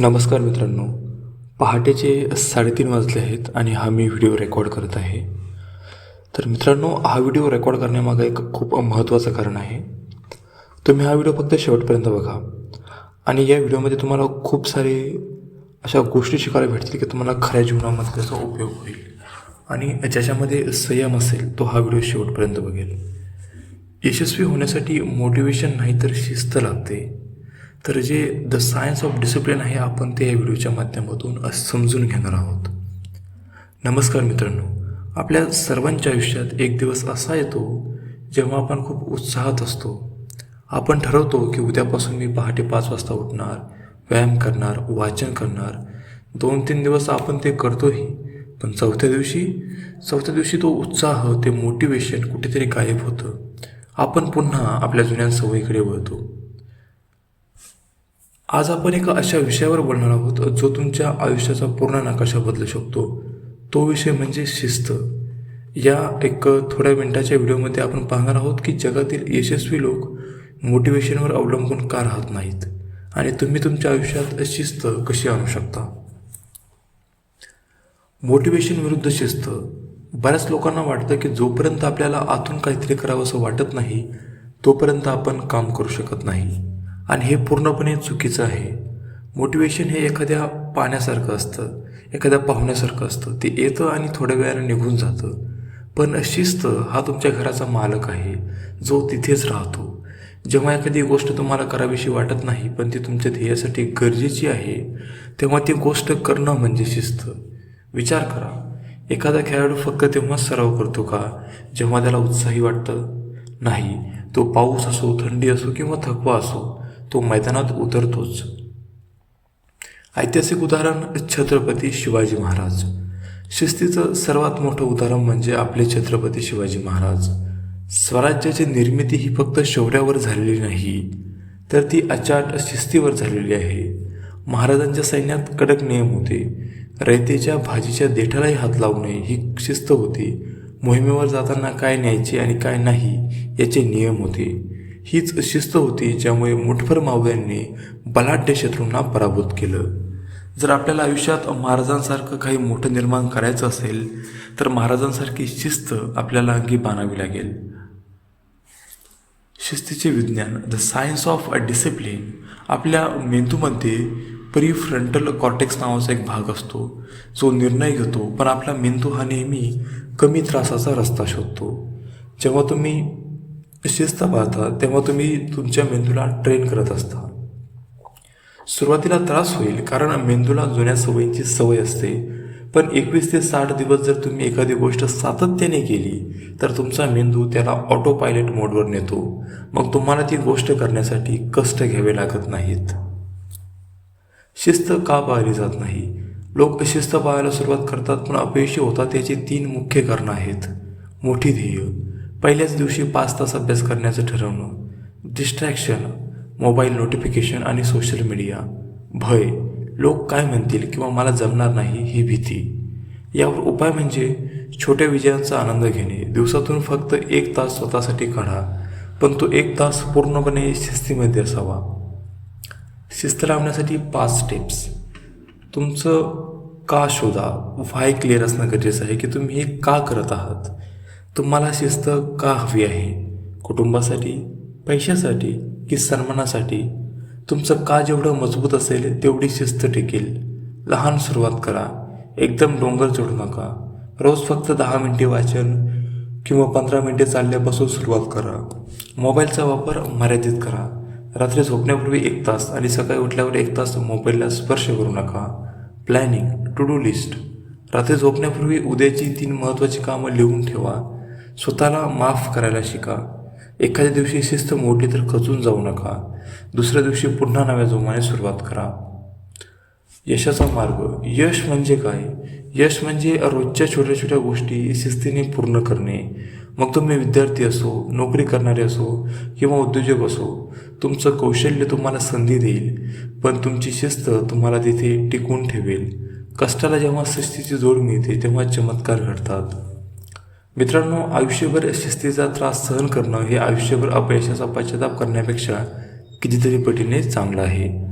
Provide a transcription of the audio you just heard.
नमस्कार मित्रांनो. पहाटेचे साडेतीन वाजले आहेत आणि हा मी व्हिडिओ रेकॉर्ड करत आहे. तर मित्रांनो हा व्हिडिओ रेकॉर्ड करण्यामागं एक खूप महत्त्वाचं कारण आहे. तुम्ही हा व्हिडिओ फक्त शेवटपर्यंत बघा. आणि या व्हिडिओमध्ये तुम्हाला खूप सारे अशा गोष्टी शिकायला भेटतील की तुम्हाला खऱ्या जीवनामध्ये त्याचा उपयोग होईल. आणि ज्याच्यामध्ये संयम असेल तो हा व्हिडिओ शेवटपर्यंत बघेल. यशस्वी होण्यासाठी मोटिवेशन नाही तर शिस्त लागते. तर जे द सायन्स ऑफ डिसिप्लिन आहे आपण ते या व्हिडिओच्या माध्यमातून समजून घेणार आहोत. नमस्कार मित्रांनो. आपल्या सर्वांच्या आयुष्यात एक दिवस असा येतो जेव्हा आपण खूप उत्साहात असतो. आपण ठरवतो की उद्यापासून मी पहाटे पाच वाजता उठणार व्यायाम करणार वाचन करणार. दोन तीन दिवस आपण ते करतोही. पण चौथ्या दिवशी? चौथ्या दिवशी तो उत्साह ते मोटिवेशन कुठेतरी गायब होतं. आपण पुन्हा आपल्या जुन्या सवयीकडे वळतो. आज आपण एका अशा विषयावर बोलणार आहोत जो तुमच्या आयुष्याचा पूर्ण नकाशा बदलू शकतो. तो विषय म्हणजे शिस्त. या एक थोड्या मिनिटाच्या व्हिडिओमध्ये आपण पाहणार आहोत की जगातील यशस्वी लोक मोटिवेशनवर अवलंबून का राहत नाहीत? आणि तुम्ही तुमच्या आयुष्यात शिस्त कशी आणू शकता? मोटिवेशन विरुद्ध शिस्त. बऱ्याच लोकांना वाटतं की जोपर्यंत आपल्याला आतून काहीतरी करावं असं वाटत नाही तोपर्यंत आपण काम करू शकत नाही. आणि हे पूर्णपणे चुकीचं आहे. मोटिवेशन हे एखाद्या पाण्यासारखं असतं एखाद्या पाहुण्यासारखं असतं. ते येतं आणि थोड्या वेळानं निघून जातं. पण शिस्त हा तुमच्या घराचा मालक आहे जो तिथेच राहतो. जेव्हा एखादी गोष्ट तुम्हाला करावीशी वाटत नाही पण ती तुमच्या ध्येयासाठी गरजेची आहे तेव्हा ती गोष्ट करणं म्हणजे शिस्त. विचार करा एखादा खेळाडू फक्त तेव्हाच सराव करतो का? जेव्हा त्याला उत्साही वाटतं? नाही. तो पाऊस असो थंडी असो किंवा थकवा असो तो मैदानात उतरतोच. ऐतिहासिक उदाहरण छत्रपती शिवाजी महाराज. शिस्तीचं सर्वात मोठं उदाहरण म्हणजे आपले छत्रपती शिवाजी महाराज. स्वराज्याची निर्मिती ही फक्त शौर्यावर झालेली नाही तर ती अचाट शिस्तीवर झालेली आहे. महाराजांच्या सैन्यात कडक नियम होते. रयतेच्या भाजीच्या देठालाही हात लावू नये ही शिस्त होती. मोहिमेवर जाताना काय न्यायचे आणि काय नाही याचे नियम होते. हीच शिस्त होती ज्यामुळे मुठभर मावळ्यांनी बलाढ्य शत्रूंना पराभूत केलं. जर आपल्याला आयुष्यात महाराजांसारखं काही मोठं निर्माण करायचं असेल तर महाराजांसारखी शिस्त आपल्याला अंगी बांधावी लागेल. शिस्तीचे विज्ञान the science of a discipline आपल्या मेंदूमध्ये प्रीफ्रंटल कॉर्टेक्स नावाचा एक भाग असतो. जो निर्णय घेतो पण आपला मेंदू हा नेहमी कमी त्रासाचा रस्ता शोधतो. जेव्हा तुम्ही शिस्त पाहता तेव्हा तुम्ही तुमच्या मेंदूला ट्रेन करत असता. सुरुवातीला त्रास होईल कारण मेंदूला जुन्या सवयींची सवय असते. पण एकवीस ते साठ दिवस जर तुम्ही एखादी गोष्ट सातत्याने केली तर तुमचा मेंदू त्याला ऑटो पायलट मोडवर नेतो. मग तुम्हाला ती गोष्ट करण्यासाठी कष्ट घ्यावे लागत नाहीत. शिस्त का पाळली जात नाही? लोक शिस्त पाळायला सुरुवात करतात पण अपयशी होतात याची तीन मुख्य कारणं आहेत. मोठी ध्येय. पहिल्याच दिवशी पाच तास अभ्यास करण्याचं ठरवणं डिस्ट्रॅक्शन मोबाईल नोटिफिकेशन आणि सोशल मीडिया भय लोक काय म्हणतील किंवा मला जमणार नाही ही भीती. यावर उपाय म्हणजे छोट्या विजयांचा आनंद घेणे. दिवसातून फक्त एक तास स्वतःसाठी काढा पण तो एक तास पूर्णपणे शिस्तीमध्ये असावा. शिस्त लावण्यासाठी पाच स्टेप्स तुमचं का शोधा? व्हाय क्लिअर असणं गरजेचं आहे की तुम्ही हे का करत आहात? तुम्हाला शिस्त का हवी आहे? कुटुंबासाठी पैशासाठी की सन्मानासाठी? तुमचं का जेवढं मजबूत असेल तेवढी शिस्त टिकेल. लहान सुरुवात करा. एकदम डोंगर चढू नका. रोज फक्त दहा मिनिटे वाचन किंवा पंधरा मिनिटे चालल्यापासून सुरुवात करा. मोबाईलचा वापर मर्यादित करा. रात्री झोपण्यापूर्वी एक तास आणि सकाळी उठल्यावर एक तास मोबाईलला स्पर्श करू नका. Planning to do list. रात्री झोपण्यापूर्वी उद्याची तीन महत्त्वाची कामं लिहून ठेवा. स्वतःला माफ करायला शिका. एखाद्या दिवशी शिस्त मोडली तर खचून जाऊ नका. दुसऱ्या दिवशी पुन्हा नव्या जोमाने सुरुवात करा. यशाचा मार्ग. यश म्हणजे काय? यश म्हणजे रोजच्या छोट्या छोट्या गोष्टी शिस्तीने पूर्ण करणे. मग तुम्ही विद्यार्थी असो नोकरी करणारे असो किंवा उद्योजक असो तुमचं कौशल्य तुम्हाला संधी देईल पण तुमची शिस्त तुम्हाला तिथे टिकून ठेवेल. कष्टाला जेव्हा शिस्तीची जोड मिळते तेव्हा चमत्कार घडतात. मित्रांनो आयुष्यभर शिस्तीचा त्रास सहन करणं हे आयुष्यभर अपयशाचा पश्चाताप करण्यापेक्षा कितीतरी पटीने चांगलं आहे.